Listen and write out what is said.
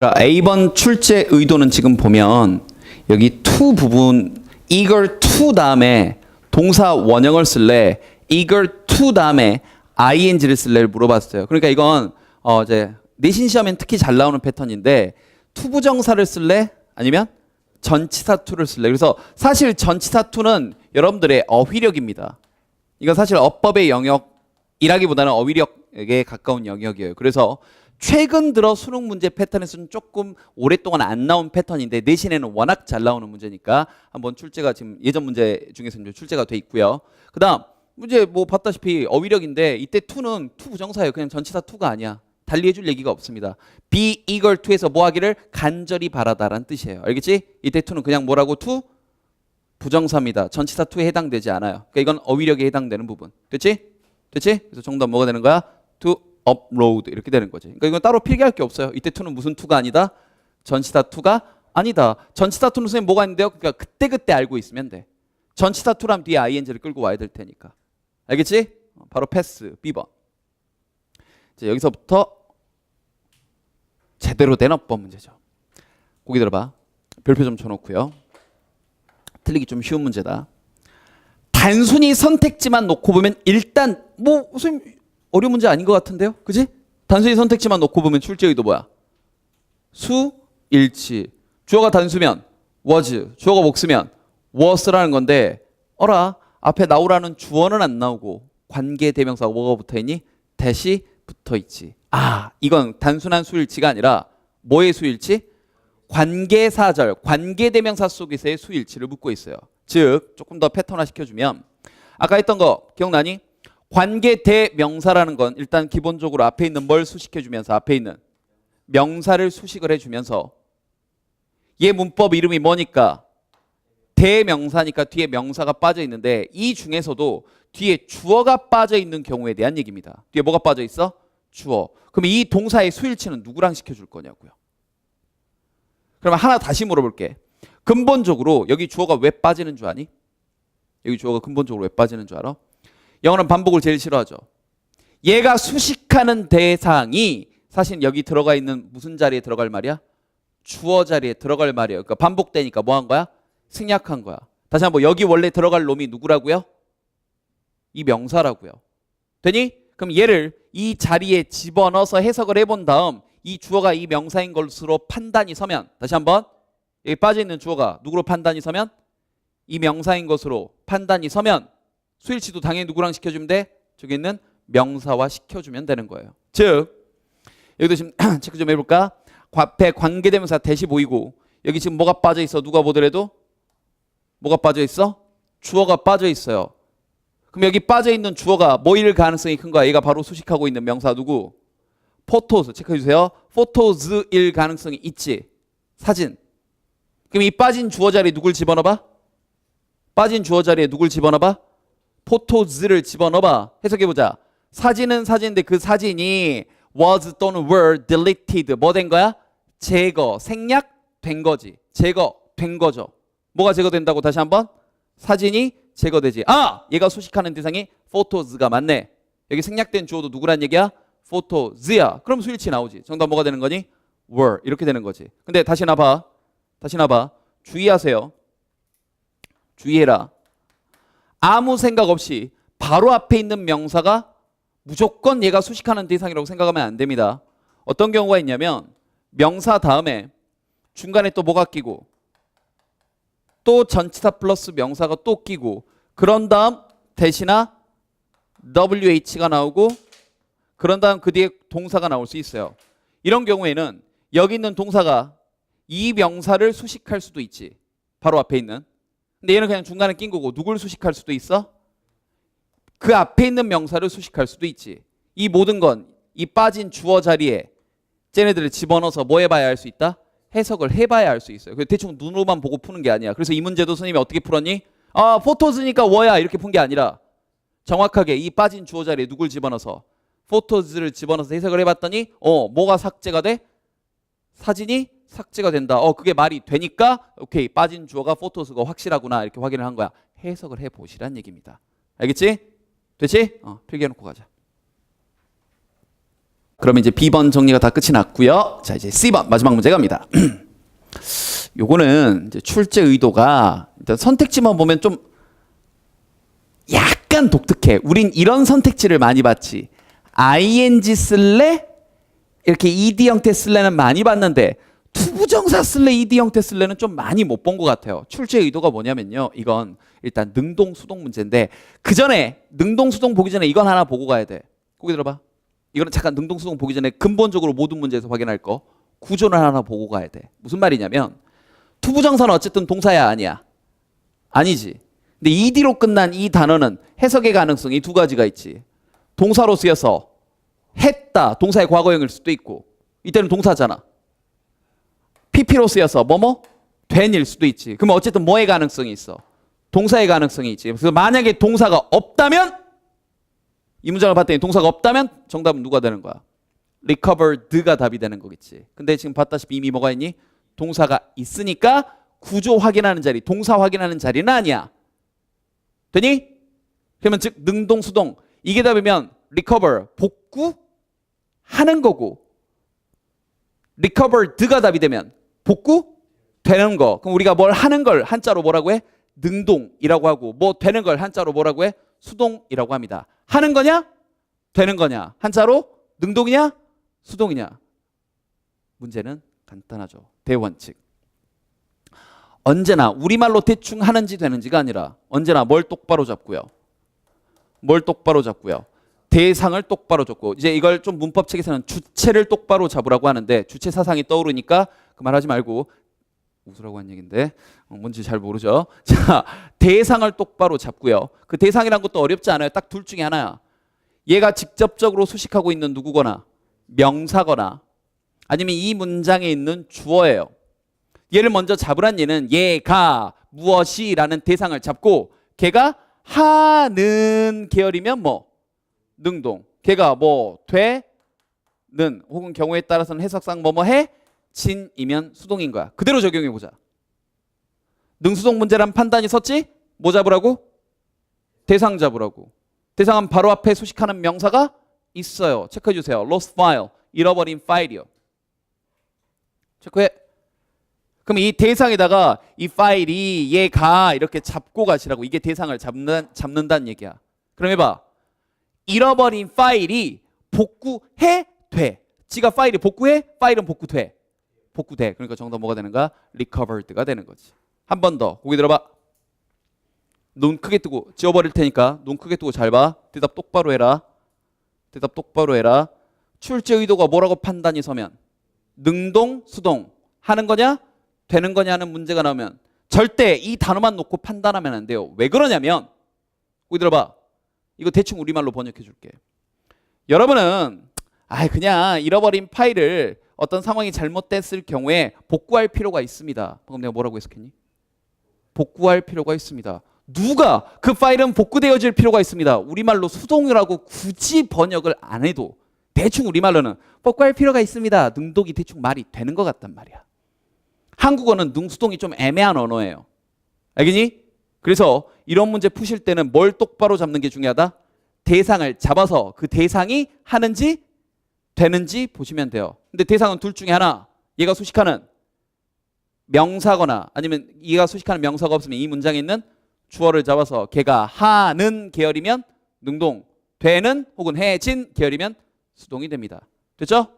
자, A번 출제 의도는 지금 보면 여기 to 부분 eager to 다음에 동사 원형을 쓸래 eager to 다음에 ing를 쓸래를 물어봤어요. 그러니까 이건 어 이제 내신 시험엔 특히 잘 나오는 패턴인데 to 부정사를 쓸래 아니면 전치사 to를 쓸래. 그래서 사실 전치사 to는 여러분들의 어휘력입니다. 이건 사실 어법의 영역이라기보다는 어휘력에 가까운 영역이에요. 그래서 최근 들어 수능 문제 패턴에서는 조금 오랫동안 안 나온 패턴인데 내신에는 워낙 잘 나오는 문제니까 한번 출제가 지금 예전 문제 중에서 좀 출제가 돼 있고요. 그다음 문제 뭐 봤다시피 어휘력인데 이때 to는 to 부정사예요. 그냥 전치사 to가 아니야. 달리 해 줄 얘기가 없습니다. be eager to에서 뭐 하기를 간절히 바라다라는 뜻이에요. 알겠지? 이때 to는 그냥 뭐라고 to 부정사입니다. 전치사 to에 해당되지 않아요. 그러니까 이건 어휘력에 해당되는 부분. 됐지? 됐지? 그래서 정답 뭐가 되는 거야? to upload 이렇게 되는 거지. 그러니까 이건 따로 필기할 게 없어요. 이때 to는 무슨 to가 아니다? 전치사 to가 아니다. 전치사 to는 선생님 뭐가 있는데요? 그러니까 그때 그때 알고 있으면 돼. 전치사 to라면 뒤에 ing를 끌고 와야 될 테니까. 알겠지? 어, 바로 패스 B번. 이제 여기서부터 제대로 된 어법 문제죠. 고기 들어봐. 별표 좀 쳐놓고요. 틀리기 좀 쉬운 문제다. 단순히 선택지만 놓고 보면 일단 뭐 선생님 어려운 문제 아닌 것 같은데요, 그지? 단순히 선택지만 놓고 보면 출제 의도 뭐야? 수 일치. 주어가 단수면 was, 주어가 목수면 was라는 건데 어라 앞에 나오라는 주어는 안 나오고 관계 대명사가 뭐가 붙어 있니? 대시 붙어 있지. 아 이건 단순한 수일치가 아니라 뭐의 수일치? 관계사절, 관계대명사 속에서의 수일치를 묻고 있어요. 즉, 조금 더 패턴화 시켜주면 아까 했던 거 기억나니? 관계 대명사라는 건 일단 기본적으로 앞에 있는 뭘 수식해주면서 앞에 있는 명사를 수식을 해주면서 얘 문법 이름이 뭐니까 대명사니까 뒤에 명사가 빠져 있는데 이 중에서도 뒤에 주어가 빠져 있는 경우에 대한 얘기입니다. 뒤에 뭐가 빠져 있어? 주어. 그럼 이 동사의 수일치는 누구랑 시켜줄 거냐고요. 그러면 하나 다시 물어볼게. 근본적으로 여기 주어가 왜 빠지는 줄 아니? 여기 주어가 근본적으로 왜 빠지는 줄 알아? 영어는 반복을 제일 싫어하죠. 얘가 수식하는 대상이 사실 여기 들어가 있는 무슨 자리에 들어갈 말이야? 주어 자리에 들어갈 말이에요. 그러니까 반복되니까 뭐 한 거야? 생략한 거야. 다시 한번 여기 원래 들어갈 놈이 누구라고요? 이 명사라고요. 되니? 그럼 얘를 이 자리에 집어넣어서 해석을 해본 다음 이 주어가 이 명사인 것으로 판단이 서면 다시 한번 여기 빠져 있는 주어가 누구로 판단이 서면 이 명사인 것으로 판단이 서면 수일치도 당연히 누구랑 시켜주면 돼? 저기 있는 명사와 시켜주면 되는 거예요. 즉 여기도 지금 체크 좀 해볼까? 앞에 관계대명사 대시 보이고 여기 지금 뭐가 빠져 있어? 누가 보더라도 뭐가 빠져 있어? 주어가 빠져 있어요. 그럼 여기 빠져 있는 주어가 뭐일 가능성이 큰 거야? 얘가 바로 수식하고 있는 명사 누구? 포토스 체크해 주세요. 포토즈일 가능성이 있지. 사진. 그럼 이 빠진 주어 자리에 누굴 집어넣어 봐? 빠진 주어 자리에 누굴 집어넣어 봐? 포토즈를 집어넣어봐. 해석해 보자. 사진은 사진인데 그 사진이 was 또는 were deleted 뭐 된 거야? 제거, 생략된 거지. 제거된 거죠. 뭐가 제거된다고 다시 한번? 사진이 제거되지. 아, 얘가 수식하는 대상이 photos가 맞네. 여기 생략된 주어도 누구란 얘기야? photos야. 그럼 수일치 나오지. 정답 뭐가 되는 거니? were 이렇게 되는 거지. 근데 다시 나봐. 다시 나봐. 주의하세요. 주의해라. 아무 생각 없이 바로 앞에 있는 명사가 무조건 얘가 수식하는 대상이라고 생각하면 안 됩니다. 어떤 경우가 있냐면 명사 다음에 중간에 또 뭐가 끼고 또 전치사 플러스 명사가 또 끼고 그런 다음 대신나 WH가 나오고 그런 다음 그 뒤에 동사가 나올 수 있어요. 이런 경우에는 여기 있는 동사가 이 명사를 수식할 수도 있지. 바로 앞에 있는. 근데 얘는 그냥 중간에 낀 거고 누굴 수식할 수도 있어? 그 앞에 있는 명사를 수식할 수도 있지. 이 모든 건 이 빠진 주어 자리에 쟤네들을 집어넣어서 뭐 해봐야 할 수 있다? 해석을 해봐야 할 수 있어요. 그 대충 눈으로만 보고 푸는 게 아니야. 그래서 이 문제도 선생님이 어떻게 풀었니? 아 포토즈니까 뭐야 이렇게 푼 게 아니라 정확하게 이 빠진 주어 자리에 누굴 집어넣어서 포토즈를 집어넣어서 해석을 해봤더니 어 뭐가 삭제가 돼? 사진이 삭제가 된다. 어 그게 말이 되니까 오케이 빠진 주어가 포토스가 확실하구나 이렇게 확인을 한 거야. 해석을 해 보시란 얘기입니다. 알겠지? 됐지? 어 필기해 놓고 가자. 그러면 이제 B번 정리가 다 끝이 났고요. 자 이제 C번 마지막 문제 갑니다. 요거는 이제 출제 의도가 일단 선택지만 보면 좀 약간 독특해. 우린 이런 선택지를 많이 봤지. ing 쓸래? 이렇게 ed 형태 쓸래는 많이 봤는데 투부정사 쓸래 ed 형태 쓸래는 좀 많이 못 본 것 같아요. 출제 의도가 뭐냐면요. 이건 일단 능동 수동 문제인데 그 전에 능동 수동 보기 전에 이건 하나 보고 가야 돼. 거기 들어봐. 이거는 잠깐 능동 수동 보기 전에 근본적으로 모든 문제에서 확인할 거 구조를 하나 보고 가야 돼. 무슨 말이냐면 투부정사는 어쨌든 동사야 아니야. 아니지. 근데 ed로 끝난 이 단어는 해석의 가능성이 두 가지가 있지. 동사로 쓰여서 했다 동사의 과거형일 수도 있고 이때는 동사잖아. Pp로 쓰여서 뭐뭐 된일 수도 있지. 그러면 어쨌든 뭐의 가능성이 있어? 동사의 가능성이 있지. 그래서 만약에 동사가 없다면 이 문장을 봤더니 동사가 없다면 정답은 누가 되는 거야? recovered가 답이 되는 거겠지. 근데 지금 봤다시피 이미 뭐가 있니? 동사가 있으니까 구조 확인하는 자리, 동사 확인하는 자리는 아니야. 되니? 그러면 즉 능동 수동 이게 답이면 recover 복구 하는 거고 recovered가 답이 되면 복구 되는 거. 그럼 우리가 뭘 하는 걸 한자로 뭐라고 해? 능동이라고 하고 뭐 되는 걸 한자로 뭐라고 해? 수동이라고 합니다. 하는 거냐? 되는 거냐? 한자로 능동이냐? 수동이냐? 문제는 간단하죠. 대원칙. 언제나 우리말로 대충 하는지 되는지가 아니라 언제나 뭘 똑바로 잡고요. 뭘 똑바로 잡고요. 대상을 똑바로 잡고 이제 이걸 좀 문법책에서는 주체를 똑바로 잡으라고 하는데 주체 사상이 떠오르니까 그 말하지 말고 웃으라고 한 얘긴데 어, 뭔지 잘 모르죠. 자 대상을 똑바로 잡고요. 그 대상이란 것도 어렵지 않아요. 딱 둘 중에 하나야. 얘가 직접적으로 수식하고 있는 누구거나 명사거나 아니면 이 문장에 있는 주어예요. 얘를 먼저 잡으란 얘는 얘가 무엇이라는 대상을 잡고 걔가 하는 계열이면 뭐 능동. 걔가 뭐 되는 혹은 경우에 따라서는 해석상 뭐뭐 해 진이면 수동인 거야. 그대로 적용해 보자. 능수동 문제란 판단이 섰지? 뭐 잡으라고? 대상 잡으라고. 대상은 바로 앞에 수식하는 명사가 있어요. 체크해 주세요. lost file. 잃어버린 파일이요. 체크해. 그럼 이 대상에다가 이 파일이 얘가 이렇게 잡고 가시라고 이게 대상을 잡는 잡는다는 얘기야. 그럼 해봐. 잃어버린 파일이 복구해 돼. 지가 파일이 복구해? 파일은 복구돼. 복구돼. 그러니까 정답 뭐가 되는가? recovered가 되는 거지. 한 번 더. 고기 들어봐. 눈 크게 뜨고 지워버릴 테니까 눈 크게 뜨고 잘 봐. 대답 똑바로 해라. 대답 똑바로 해라. 출제 의도가 뭐라고 판단이 서면 능동, 수동 하는 거냐? 되는 거냐 하는 문제가 나오면 절대 이 단어만 놓고 판단하면 안 돼요. 왜 그러냐면 고기 들어봐. 이거 대충 우리말로 번역해 줄게. 여러분은 아 그냥 잃어버린 파일을 어떤 상황이 잘못됐을 경우에 복구할 필요가 있습니다. 방금 내가 뭐라고 해석했니? 복구할 필요가 있습니다. 누가 그 파일은 복구되어질 필요가 있습니다. 우리말로 수동이라고 굳이 번역을 안 해도 대충 우리말로는 복구할 필요가 있습니다. 능동이 대충 말이 되는 것 같단 말이야. 한국어는 능수동이 좀 애매한 언어예요. 알겠니? 그래서 이런 문제 푸실 때는 뭘 똑바로 잡는 게 중요하다? 대상을 잡아서 그 대상이 하는지 되는지 보시면 돼요. 근데 대상은 둘 중에 하나. 얘가 수식하는 명사거나 아니면 얘가 수식하는 명사가 없으면 이 문장에 있는 주어를 잡아서 걔가 하는 계열이면 능동, 되는 혹은 해진 계열이면 수동이 됩니다. 됐죠?